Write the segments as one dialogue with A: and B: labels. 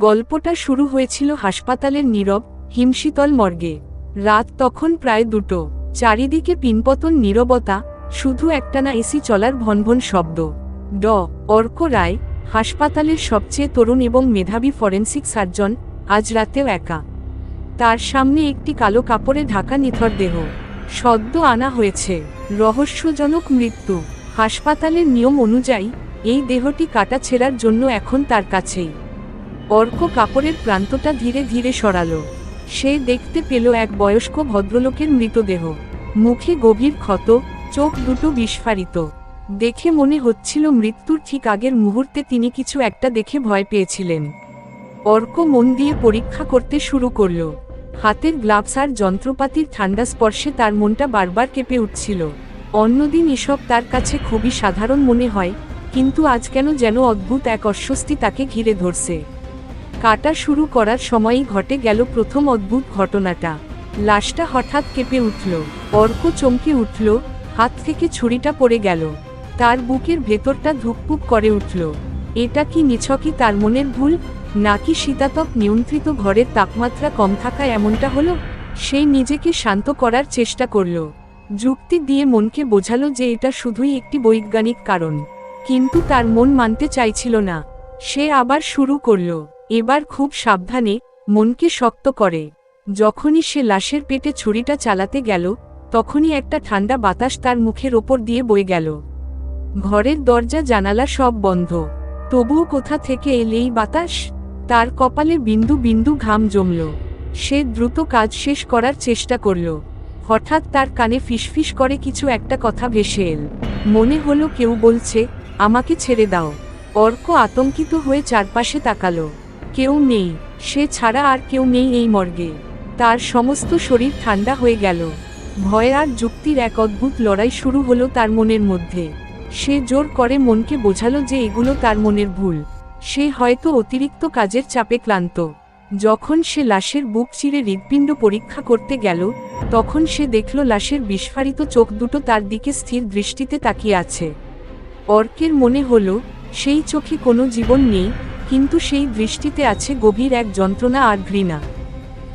A: গল্পটা শুরু হয়েছিল হাসপাতালের নীরব, হিমশীতল মর্গে। রাত তখন প্রায় দুটো। চারিদিকে পিনপতন নীরবতা, শুধু একটানা এসি চলার ভনভন শব্দ। ড. অর্ক রায়, হাসপাতালের সবচেয়ে তরুণ এবং মেধাবী ফরেন্সিক সার্জন, আজ রাতেও একা। তার সামনে একটি কালো কাপড়ে ঢাকা নিথর দেহ। সদ্য আনা হয়েছে। রহস্যজনক মৃত্যু। হাসপাতালের নিয়ম অনুযায়ী, এই দেহটি কাটা ছেঁড়ার জন্য এখন তার কাছেই। অর্ক কাপড়ের প্রান্তটা ধীরে ধীরে সরালো। সে দেখতে পেল এক বয়স্ক ভদ্রলোকের মৃতদেহ। মুখে গভীর ক্ষত, চোখ দুটো বিস্ফারিত। দেখে মনে হচ্ছিল মৃত্যুর ঠিক আগের মুহূর্তে তিনি কিছু একটা দেখে ভয় পেয়েছিলেন। অর্ক মন দিয়ে পরীক্ষা করতে শুরু করল। হাতের গ্লাভস আর যন্ত্রপাতির ঠান্ডা স্পর্শে তার মনটা বারবার কেঁপে উঠছিল। অন্যদিন এসব তার কাছে খুবই সাধারণ মনে হয়, কিন্তু আজ কেন যেন অদ্ভুত এক অস্বস্তি তাকে ঘিরে ধরছে। কাটা শুরু করার সময়ই ঘটে গেল প্রথম অদ্ভুত ঘটনাটা। লাশটা হঠাৎ কেঁপে উঠল, অর্ক চমকে উঠল, হাত থেকে ছুরিটা পড়ে গেল। তার বুকের ভেতরটা ধুকপুক করে উঠল। এটা কি নিছকই তার মনের ভুল, নাকি শীতাতপ নিয়ন্ত্রিত ঘরের তাপমাত্রা কম থাকায় এমনটা হলো? সেই নিজেকে শান্ত করার চেষ্টা করল। যুক্তি দিয়ে মনকে বোঝালো যে এটা শুধুই একটি বৈজ্ঞানিক কারণ। কিন্তু তার মন মানতে চাইছিল না। সে আবার শুরু করল। এবার খুব সাবধানে মনকে শক্ত করে। যখনই সে লাশের পেটে ছুরিটা চালাতে গেল, তখনই একটা ঠান্ডা বাতাস তার মুখের ওপর দিয়ে বয়ে গেল। ঘরের দরজা, জানালা সব বন্ধ। তবুও কোথা থেকে এলেই বাতাস? তার কপালে বিন্দু বিন্দু ঘাম জমল। সে দ্রুত কাজ শেষ করার চেষ্টা করল। হঠাৎ তার কানে ফিসফিস করে কিছু একটা কথা ভেসে এল। মনে হলো কেউ বলছে, আমাকে ছেড়ে দাও। অর্ক আতঙ্কিত হয়ে চারপাশে তাকালো। কেউ নেই, সে ছাড়া আর কেউ নেই এই মর্গে। তার সমস্ত শরীর ঠান্ডা হয়ে গেল। ভয় আর যুক্তির এক অদ্ভুত লড়াই শুরু হলো তার মনের মধ্যে। সে জোর করে মনকে বোঝালো যে এগুলো তার মনের ভুল। সে হয়তো অতিরিক্ত কাজের চাপে ক্লান্ত। যখন সে লাশের বুক চিরে হৃৎপিণ্ড পরীক্ষা করতে গেল, তখন সে দেখল লাশের বিস্ফারিত চোখ দুটো তার দিকে স্থির দৃষ্টিতে তাকিয়ে আছে। অর্কের মনে হল, সেই চোখে কোনো জীবন নেই কিন্তু সেই দৃষ্টিতে আছে গভীর এক যন্ত্রণা আর ঘৃণা।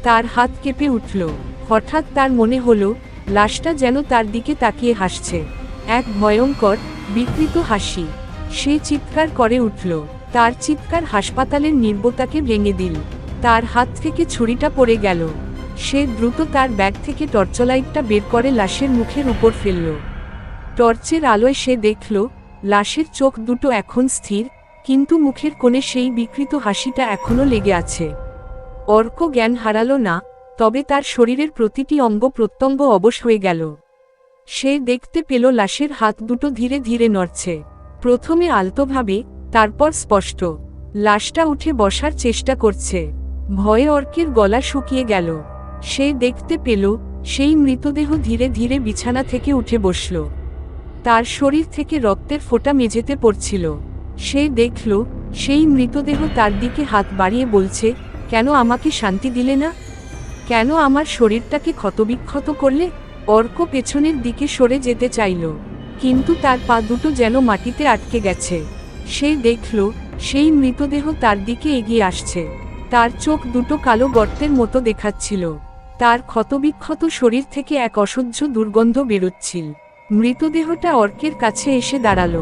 A: তার হাত কেঁপে উঠল। হঠাৎ তার মনে হল, লাশটা যেন তার দিকে তাকিয়ে হাসছে। এক ভয়ঙ্কর, বিকৃত হাসি। সে চিৎকার করে উঠল। তার চিৎকার হাসপাতালের নির্বতাকে ভেঙে দিল। তার হাত থেকে ছুরিটা পড়ে গেল। সে দ্রুত তার ব্যাগ থেকে টর্চলাইটটা বের করে লাশের মুখের উপর ফেলল। টর্চের আলোয় সে দেখল, লাশের চোখ দুটো এখন স্থির কিন্তু মুখের কোণে সেই বিকৃত হাসিটা এখনও লেগে আছে। অর্ক জ্ঞান হারালো না, তবে তার শরীরের প্রতিটি অঙ্গ প্রত্যঙ্গ অবশ হয়ে গেল। সে দেখতে পেল লাশের হাত দুটো ধীরে ধীরে নড়ছে। প্রথমে আলতোভাবে, তারপর স্পষ্ট। লাশটা উঠে বসার চেষ্টা করছে। ভয়ে অর্কের গলা শুকিয়ে গেল। সে দেখতে পেল, সেই মৃতদেহ ধীরে ধীরে বিছানা থেকে উঠে বসল। তার শরীর থেকে রক্তের ফোঁটা মেঝেতে পড়ছিল। সে দেখল, সেই মৃতদেহ তার দিকে হাত বাড়িয়ে বলছে, কেন আমাকে শান্তি দিলে না? কেন আমার শরীরটাকে ক্ষতবিক্ষত করলে? অর্ক পেছনের দিকে সরে যেতে চাইল, কিন্তু তার পা দুটো যেন মাটিতে আটকে গেছে। সে দেখল, সেই মৃতদেহ তার দিকে এগিয়ে আসছে। তার চোখ দুটো কালো গর্তের মতো দেখাচ্ছিল। তার ক্ষতবিক্ষত শরীর থেকে এক অসহ্য দুর্গন্ধ বেরোচ্ছিল। মৃতদেহটা অর্কের কাছে এসে দাঁড়াল।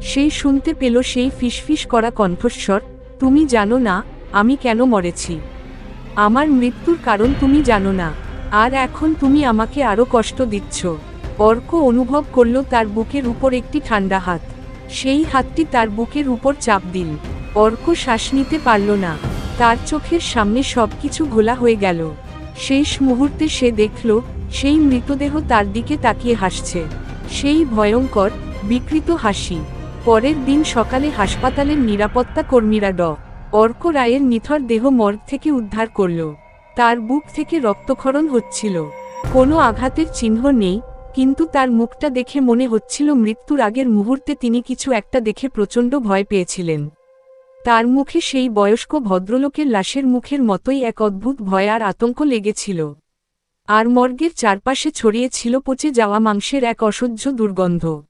A: সেই শুনতে পেল সেই ফিসফিস করা কণ্ঠস্বর, তুমি জানো না, আমি কেন মরেছি? আমার মৃত্যুর কারণ তুমি জানো না, আর এখন তুমি আমাকে আরও কষ্ট দিচ্ছ। অর্ক অনুভব করল তার বুকের উপর একটি ঠান্ডা হাত। সেই হাতটি তার বুকের উপর চাপ দিল। অর্ক শ্বাস নিতে পারল না। তার চোখের সামনে সবকিছু ঘোলা হয়ে গেল। শেষ মুহূর্তে সে দেখল, সেই মৃতদেহ তার দিকে তাকিয়ে হাসছে। সেই ভয়ঙ্কর, বিকৃত হাসি। পরের দিন সকালে হাসপাতালের নিরাপত্তা কর্মীরা ড. অর্ক রায়ের নিথর দেহ মর্গ থেকে উদ্ধার করল। তার বুক থেকে রক্তক্ষরণ হচ্ছিল। কোনো আঘাতের চিহ্ন নেই, কিন্তু তার মুখটা দেখে মনে হচ্ছিল মৃত্যুর আগের মুহূর্তে তিনি কিছু একটা দেখে প্রচণ্ড ভয় পেয়েছিলেন। তার মুখে সেই বয়স্ক ভদ্রলোকের লাশের মুখের মতোই এক অদ্ভুত ভয় আর আতঙ্ক লেগেছিল। আর মর্গের চারপাশে ছড়িয়ে ছিল পচে যাওয়া মাংসের এক অসহ্য দুর্গন্ধ।